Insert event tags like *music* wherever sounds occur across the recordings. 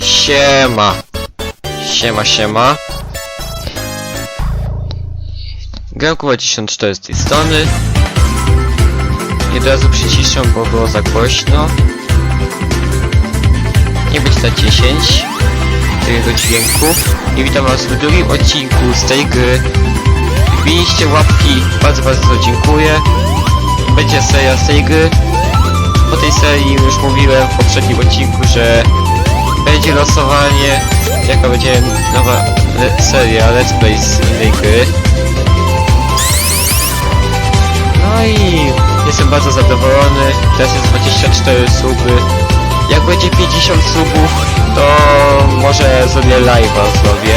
Siema. Siema, siema. Gram Kuba 14 z tej strony. I od razu przyciszę, bo było za głośno. Nie być na 10 tego dźwięku. I witam was w drugim odcinku z tej gry. Wbiliście łapki, bardzo bardzo dziękuję. Będzie seria z tej gry. Po tej serii już mówiłem w poprzednim odcinku, że będzie losowanie, jaka będzie nowa le seria Let's Play z innej gry. No i jestem bardzo zadowolony. Teraz jest 24 suby. Jak będzie 50 subów, to może zrobię live'a zrobię.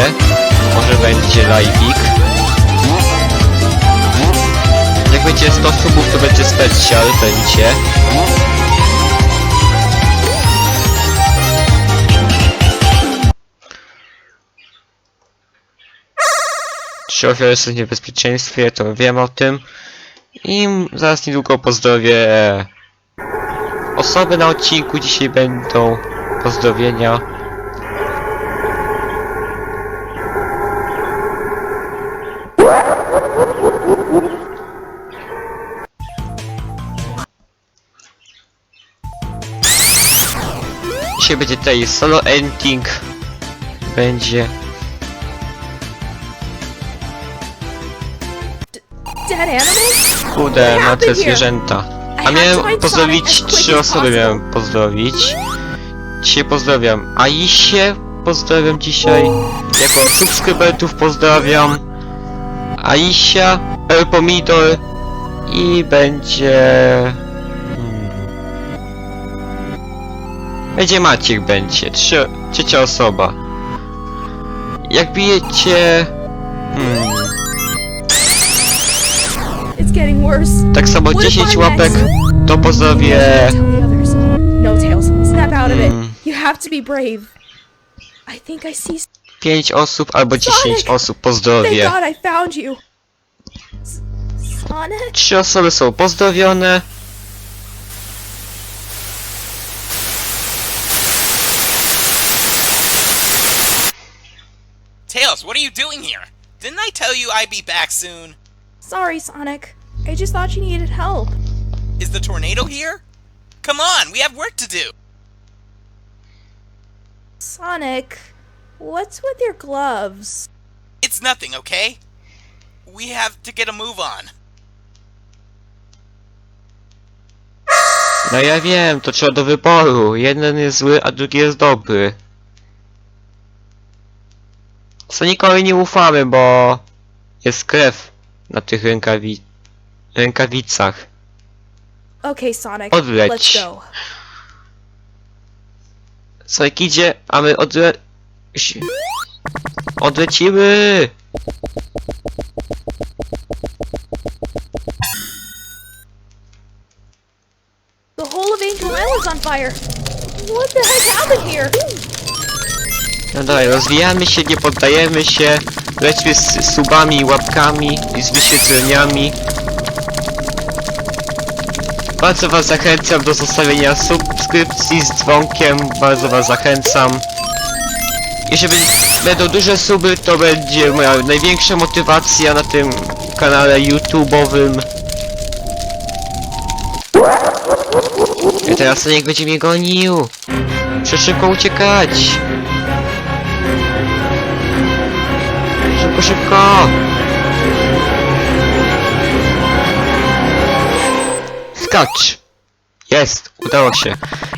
Może będzie live'ik. Jak będzie 100 subów, to będzie special, będzie. Trzy ofiary są w niebezpieczeństwie, to wiem o tym. I zaraz niedługo pozdrowię osoby na odcinku. Dzisiaj będą pozdrowienia. Dzisiaj będzie tutaj solo ending. Będzie Dead animals? Kurde, What here? zwierzęta. I A to miałem pozdrowić as quick trzy as osoby possible. miałem pozdrowić. Dzisiaj pozdrawiam Aisie, pozdrawiam dzisiaj. Jako subskrybentów pozdrawiam. Aisia, El Pomidor i będzie... Hmm. Będzie Maciek będzie, trzy, trzecia osoba. Jak bijecie... Hmm. Be brave. I think I see. s- 5 osób albo 10 Sonic! osób Sonic? Trzy osoby są pozdrowione. Tails, what are you doing here? Didn't I tell you I'd be back soon? Sorry, Sonic. I just thought you needed help. Is the tornado here? Come on, we have work to do. Sonic, what's with your gloves? It's nothing, okay? We have to get a move on. No ja wiem, to trzeba do wyboru. Jeden jest zły, a drugi jest dobry. Sonicowi nie ufamy, bo jest krew na tych rękawi... rękawicach. Okay, Sonic. Odleć. Let's go. Sonic idzie, a my odle... si- Odlecimy! The whole of Angel Island's on fire. What the heck happened here? No dalej, rozwijamy się, nie poddajemy się. Lećmy z subami, łapkami i z wyświetleniami. Bardzo was zachęcam do zostawienia subskrypcji z dzwonkiem. Bardzo was zachęcam. Jeżeli będą duże suby, to będzie moja największa motywacja na tym kanale YouTube'owym. I teraz Sonic będzie mnie gonił. Muszę szybko uciekać. Szybko, szybko! Skacz! Jest! Udało się.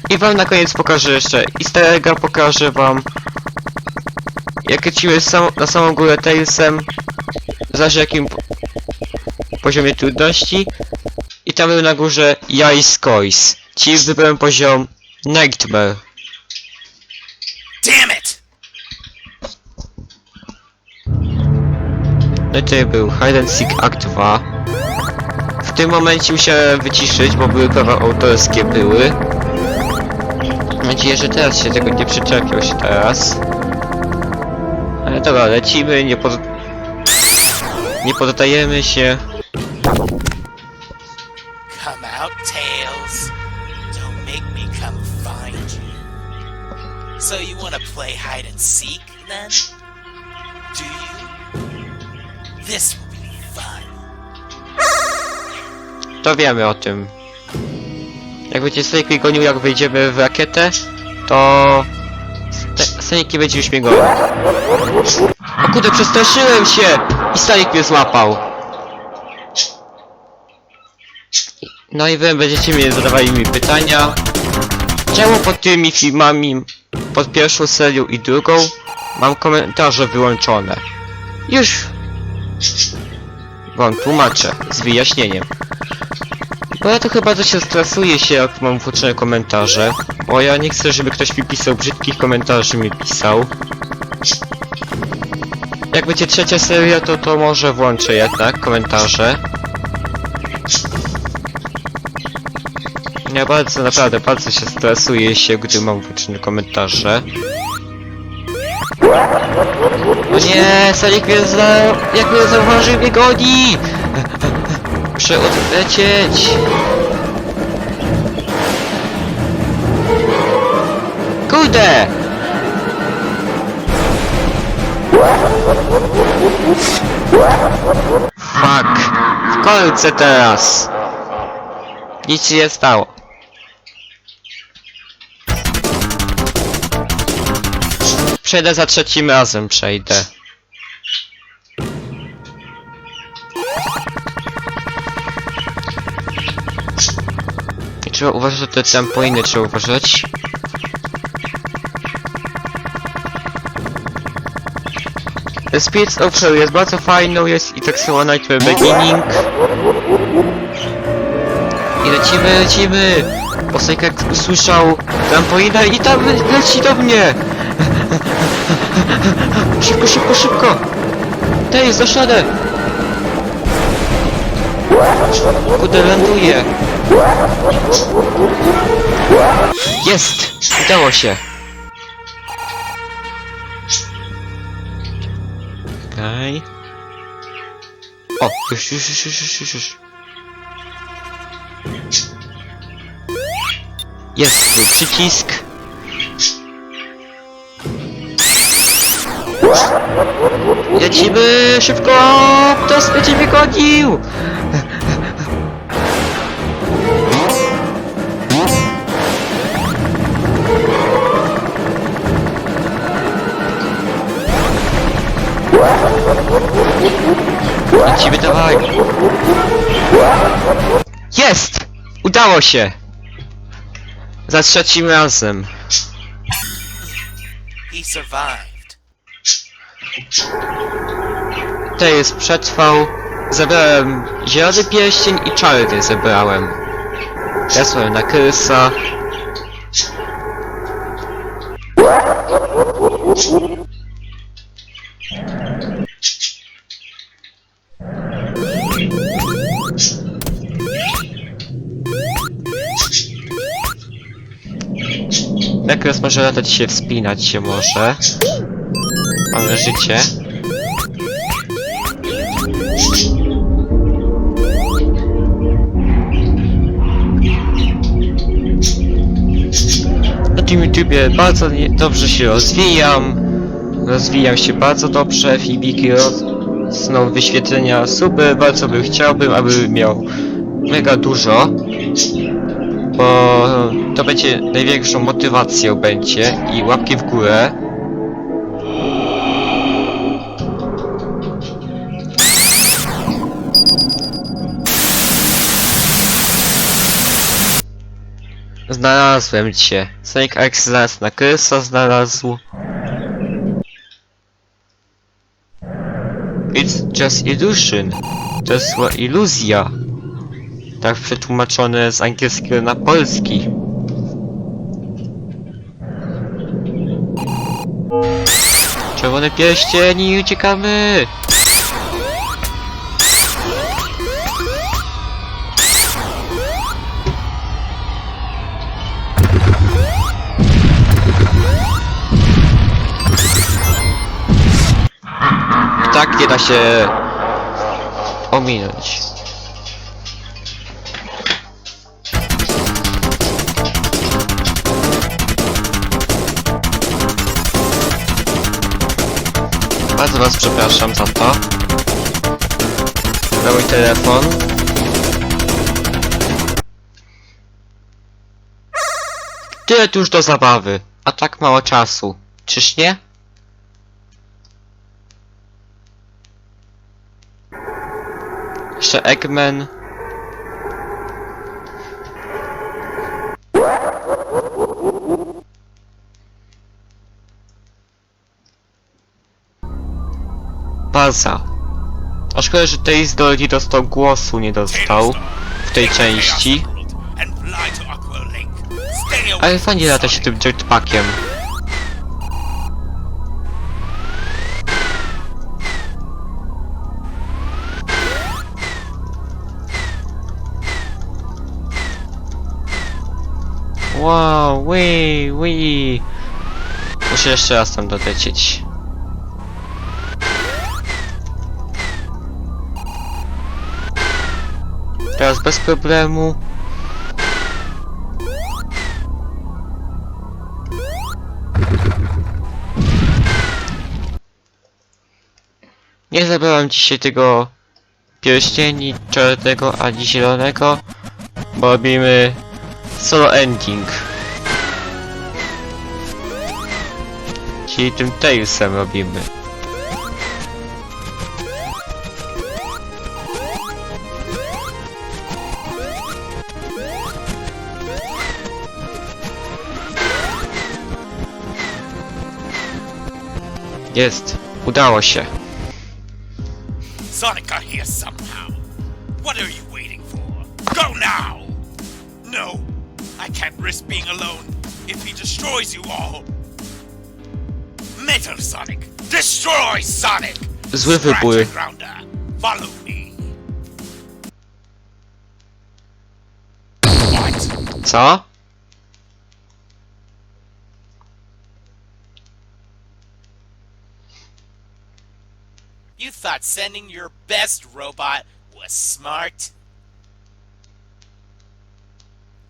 I wam na koniec pokażę jeszcze easter egga, pokażę wam jak lecimy sam, na samą górę Tailsem zależy jakim po- poziomie trudności i tam był na górze Jais Kois. Ci wybrałem poziom Nightmare. Damn it! No i tutaj był Hide and Seek Act 2. Tym momencie musiałem wyciszyć, bo były prawa autorskie były. Mam nadzieję, że teraz się tego nie przyczepią się teraz. Ale dobra, lecimy, nie pod... Nie poddajemy się. Come you. Play hide and seek then? Do you? This To wiemy o tym. Jak będzie Snake gonił, jak wejdziemy w rakietę, to... Snake będzie już mnie. O kurde, przestraszyłem się! I Snake mnie złapał. No i wy będziecie mi zadawali mi pytania. Czemu pod tymi filmami, pod pierwszą serią i drugą, mam komentarze wyłączone? Już wam tłumaczę, z wyjaśnieniem. Bo ja to chyba się stresuję się, jak mam włączone komentarze. Bo ja nie chcę, żeby ktoś mi pisał brzydkich komentarzy mi pisał. Jak będzie trzecia seria, to to może włączę jednak komentarze. Ja bardzo, naprawdę, bardzo się stresuję się, gdy mam włączone komentarze. O nie, Salik mnie za... Jak mnie zauważył, mnie goni! Muszę odlecieć! Kurde! Fuck! W kolce teraz! Nic się nie stało. Przejdę za trzecim razem, przejdę. I trzeba uważać na te trampoliny, trzeba uważać. Of Hell jest bardzo fajną, jest i tak samo Nightmare Beginning. I lecimy, lecimy! Posek jak usłyszał trampolinę i tam le- leci do mnie! *laughs* Szybko, szybko, szybko! Tej, za szadę! Kurde, ląduje! Jest! Udało się! O, już, już, już, już, już, już. Jest przycisk. Lecimy szybko! Ktoś będzie mnie gonił! Lecimy, dawaj! Jest! Udało się! Za trzecim razem. He survived. To jest przetrwał. Zebrałem zielony pierścień i czarny zebrałem. Mam na krysa. Nekros może latać się, wspinać się może. Mamy życie. Na tym YouTubie bardzo dobrze się rozwijam. Rozwijam się bardzo dobrze. Fibiki rosną wyświetlenia suby. Bardzo bym chciałbym, aby miał mega dużo. Bo to będzie największą motywacją będzie i łapki w górę. Znalazłem cię. Snake X znalazł na Krysa znalazł. It's just illusion. To jest iluzja. Tak przetłumaczone z angielskiego na polski. Czerwony pierścień i uciekamy! Tak nie da się ominąć. Bardzo was przepraszam za to. Na mój telefon. Tyle tu już do zabawy, a tak mało czasu. Czyż nie? Jeszcze Eggman. Baza. A szkoda, że Tails nie dostał głosu, nie dostał w tej części. Ale fajnie lata się tym jetpackiem. Wow, wii, wii. Muszę jeszcze raz tam dolecieć. Teraz bez problemu. Nie zabrałem dzisiaj tego pierścieni czarnego ani zielonego, bo robimy solo ending. Czyli tym Tailsem robimy. Jest, udało się. Sonic got here somehow. What are you waiting for? Go now! No, I can't risk being alone if he destroys you all. Metal Sonic, destroy Sonic! Zły wybór. follow me. Co? Sending your best robot was smart?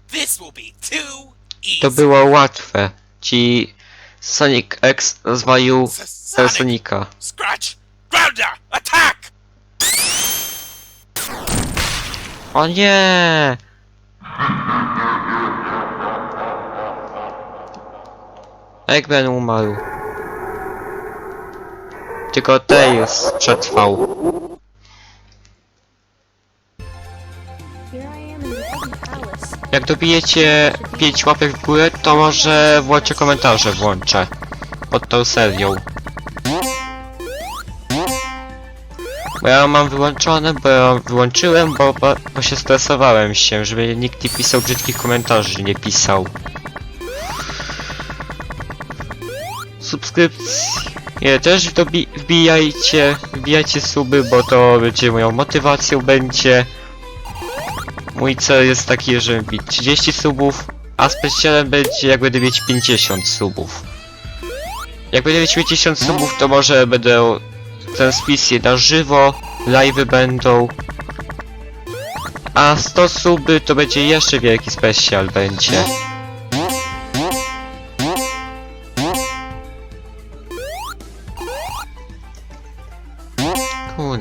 This will be too easy. To było łatwe. Ci Sonic X rozwalił Sonic, Sonika. Scratch! Grounder! Attack! O nie! Eggman umarł. Tylko Tails przetrwał. Jak dobijecie 5 łapek w górę, to może włączę komentarze włączę. Pod tą serią. Bo ja mam wyłączone, bo ja wyłączyłem, bo, bo, bo się stresowałem się, żeby nikt nie pisał brzydkich komentarzy, nie pisał. Subskrypcje też dobi- wbijajcie, wbijajcie suby, bo to będzie moją motywacją, będzie. Mój cel jest taki, żeby mieć 30 subów, a specjalem będzie jak będę mieć 50 subów. Jak będę mieć 50 subów, to może będę transmisje na żywo, live'y będą. A 100 suby to będzie jeszcze wielki specjal będzie.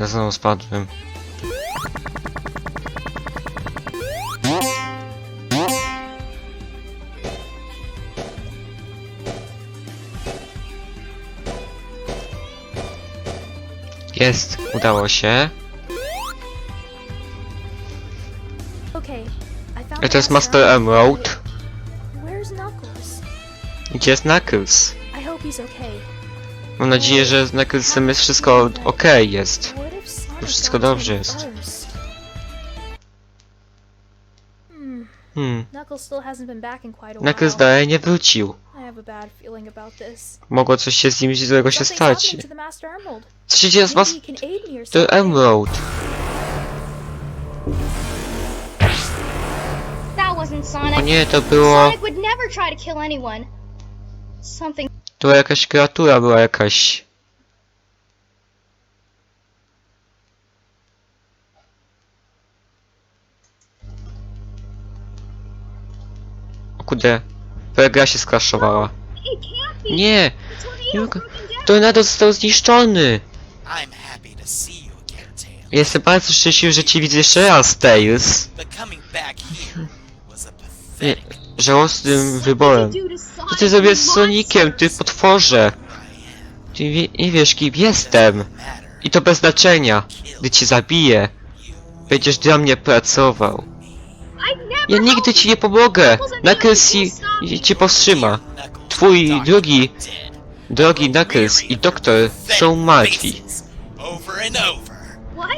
Kurde, znowu spadłem. Jest, udało się. I to jest Master Emerald. Gdzie jest Knuckles? Mam nadzieję, że z Knucklesem jest wszystko ok jest. Wszystko dobrze jest. Hmm. Knuckles dalej nie wrócił. Mogło coś się z nim złego się stać. Co się dzieje z was? To. Emerald. O nie, to było... To jakaś kreatura, była jakaś... kurde, twoja gra się skraszowała. Nie! Broken Tornado został zniszczony! I'm happy to see you again, Tails. Jestem bardzo szczęśliwy, że cię widzę jeszcze raz, Tails. But coming back here was a Nie, pathetic żałosnym wyborem. Co ty zrobisz z Sonikiem, ty potworze? Ty wie, nie wiesz kim jestem. matter. I to bez znaczenia. Gdy cię zabiję, będziesz dla mnie pracował. Ja nigdy ci nie pomogę. Knuckles ci, cię powstrzyma. Twój drugi, dead. drogi Knuckles i doktor są martwi.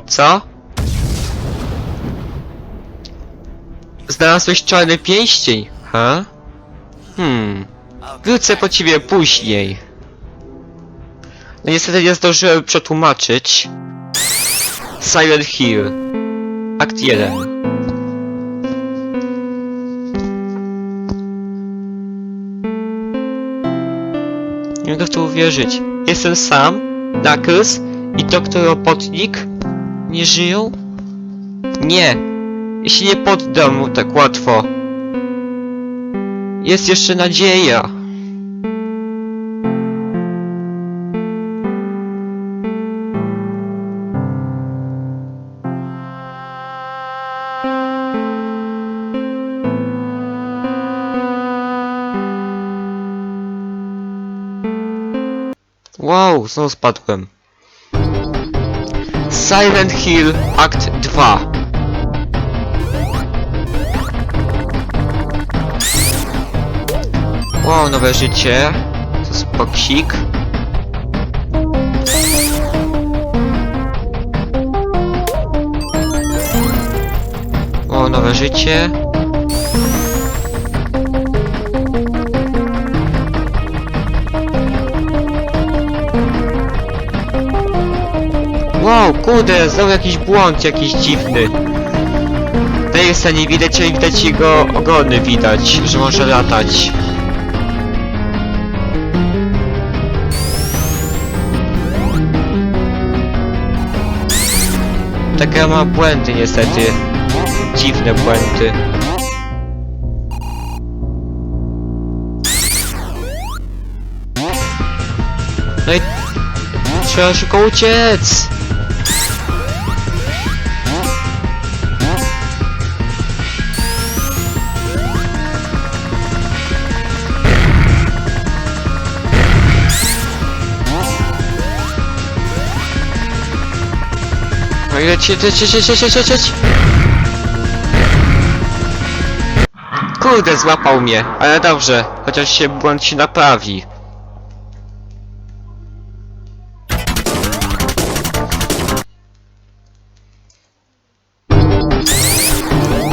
Co? Znalazłeś czarny pięścień, ha? Hmm, wrócę po ciebie później. No niestety nie zdążyłem przetłumaczyć. Silent Hill. Akt 1. Nie mogę w to uwierzyć. Jestem sam, Knuckles i doktor Robotnik nie żyją? Nie! Się nie poddam mu tak łatwo. Jest jeszcze nadzieja. Znowu spadłem. Silent Hill Akt 2 Wow, nowe życie. To jest boksik. O, nowe życie. Wow, kurde, znowu jakiś błąd, jakiś dziwny. Dejsa nie widać, ale widać jego ogony widać, że może latać. Ta gra ma błędy niestety. Dziwne błędy. No i trzeba szybko uciec! No i leci, leci, leci, leci, leci, leci. Kurde, złapał mnie, ale dobrze, chociaż się błąd się naprawi.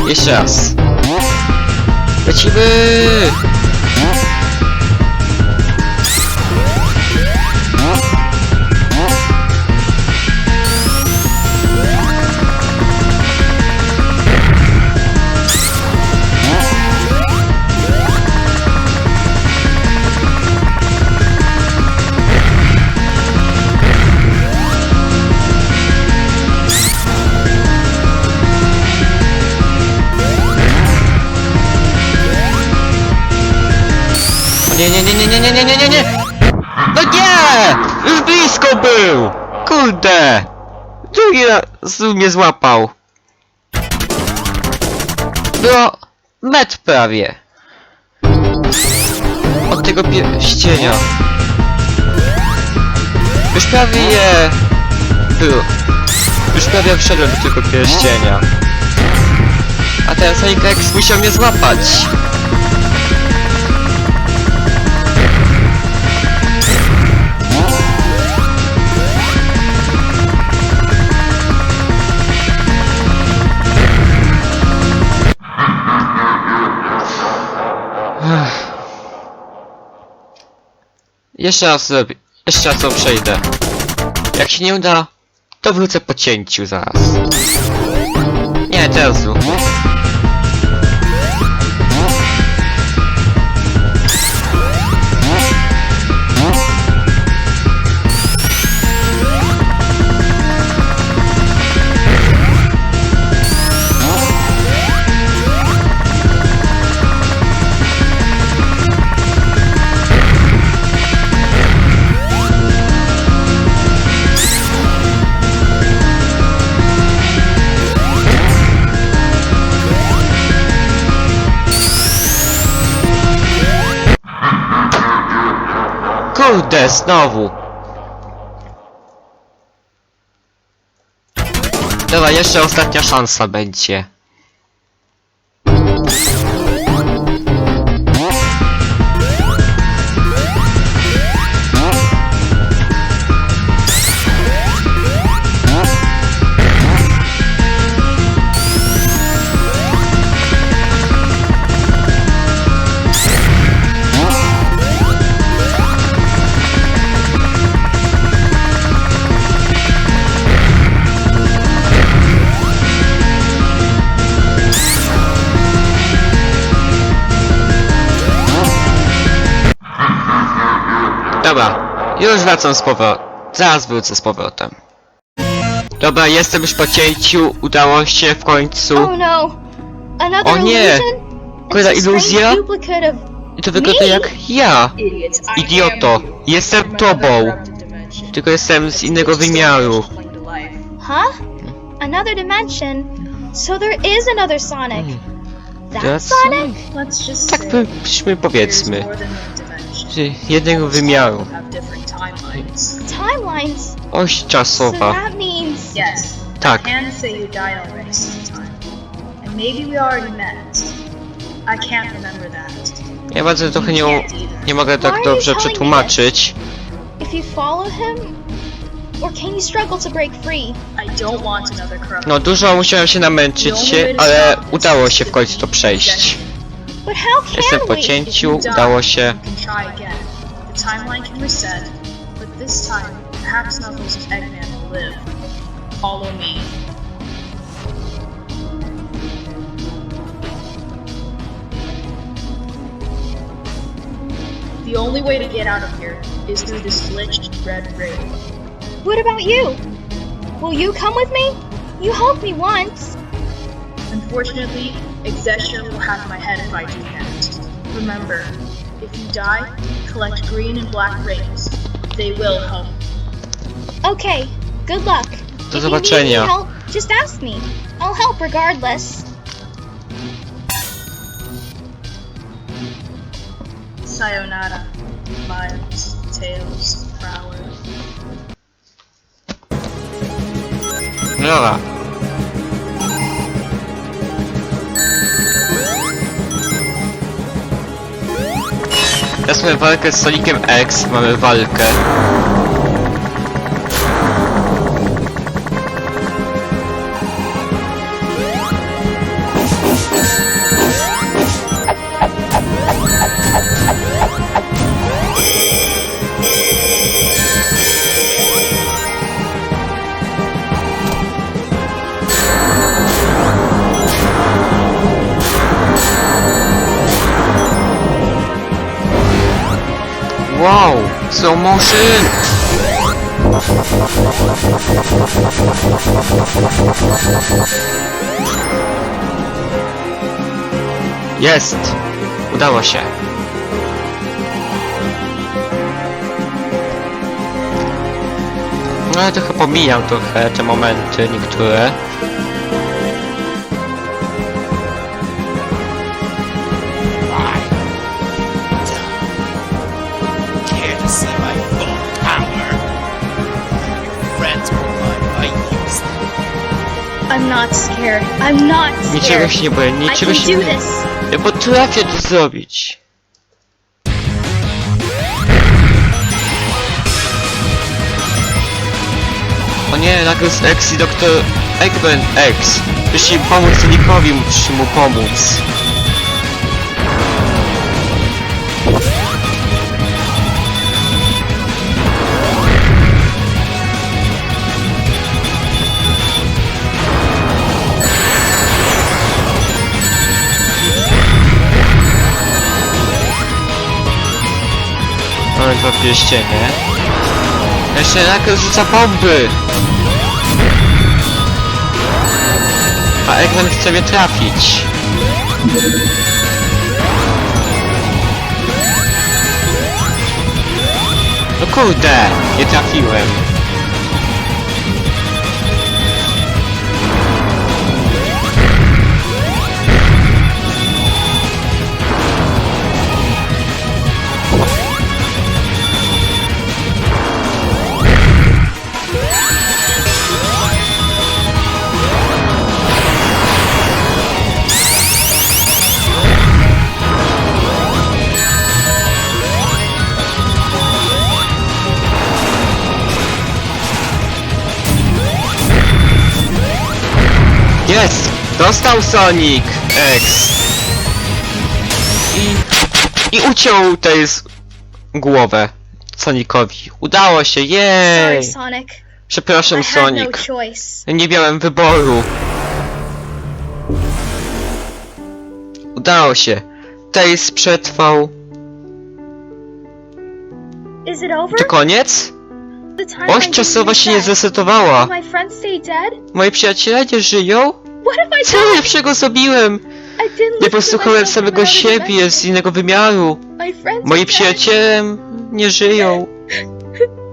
Jeszcze raz. Lecimy! Nie, nie, nie, nie, nie, nie, nie, nie, nie, nie! No nie! Już blisko był! Kurde! Drugi raz mnie złapał. Było metr prawie. Od tego pierścienia. Już prawie je... Było. Już prawie wszedłem do tego pierścienia. A teraz X musiał mnie złapać. Jeszcze raz zrobię. Jeszcze raz to przejdę. Jak się nie uda, to wrócę po cięciu zaraz. Nie, teraz zrób. Kurde, znowu. Dobra, jeszcze ostatnia szansa będzie. Już wracam z powrotem. Zaraz wrócę z powrotem. Dobra, jestem już po cięciu, udało się w końcu. Oh no! Another O nie! illusion? Kolejna It's a strange iluzja? duplicate of... I to wygląda Me? jak ja. Idioto, jestem tobą. Tylko jestem z innego wymiaru. Huh? Another dimension? So there is another Sonic. That That's Sonic? Let's just Tak by- byśmy powiedzmy. Jednego wymiaru. Timelines. Oś So czasowa. that means... Yes. Tak. I can say you died already sometime. And maybe we already met. I can't remember that. Ja bardzo trochę nie, u- nie mogę tak dobrze przetłumaczyć. If you follow him? Or can you struggle to break free? I don't want another corrupt. No dużo musiałem się namęczyć się, ale udało się w końcu to przejść. But how can Jestem po we? cięciu, udało się. You can try again. The timeline can reset, but this time, perhaps Knuckles and Eggman will live. Follow me. The only way to get out of here is through this glitched red ring. What about you? Will you come with me? You helped me once. Unfortunately, Exestia will have my head if I do that. Remember, if you die, collect green and black rings. They will help. Okay, good luck. Do if you need any help, just ask me. I'll help regardless. Sayonara, Miles, Tails, Prower. No Teraz mamy walkę z Sonicem X, mamy walkę. Slow motion! Jest! Udało się. No ale trochę pomijam trochę te momenty niektóre. Not scared. I'm not Niczego scared. się nie boję, I niczego can się do nie... this. Ja potrafię to zrobić. O nie, Knuckles X i Dr. Eggman X. Jeśli pomóc Sonicowi, musi mu pomóc. Dwa pierścienie. Jeszcze Knuckles rzuca bomby! A Eggman chce mnie trafić. No kurde, nie trafiłem. Dostał Sonic X! I... I uciął tej z... głowę Sonicowi. Udało się, Sorry, jej! Sonic. I Przepraszam, had no Sonic. choice. Nie miałem wyboru. Udało się. Tails przetrwał. Is it over? To koniec? The time Oś I czasowa się nie get. zresetowała. My friends stay dead? Moi przyjaciele nie żyją? What have I Co done? lepszego zrobiłem? I didn't listen Nie to posłuchałem myself samego siebie z innego wymiaru. My friends Moi are dead. przyjaciele nie żyją. *laughs*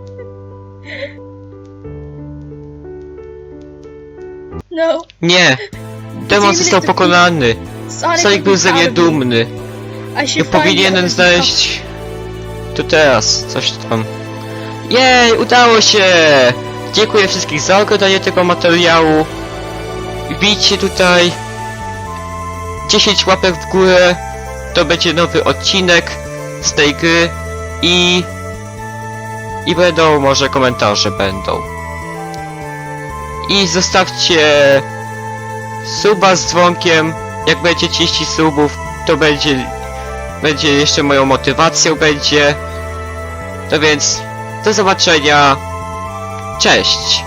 No. Nie. *laughs* Demon został pokonany. Sonic, był ze mnie dumny. I Nie powinienem others znaleźć... Tu teraz, coś tam. Jej, udało się! Dziękuję wszystkich za oglądanie tego materiału. Wbijcie tutaj 10 łapek w górę. To będzie nowy odcinek z tej gry i... I będą, może komentarze będą. I zostawcie suba z dzwonkiem. Jak będzie 30 subów, to będzie będzie jeszcze moją motywacją będzie. No więc do zobaczenia. Cześć.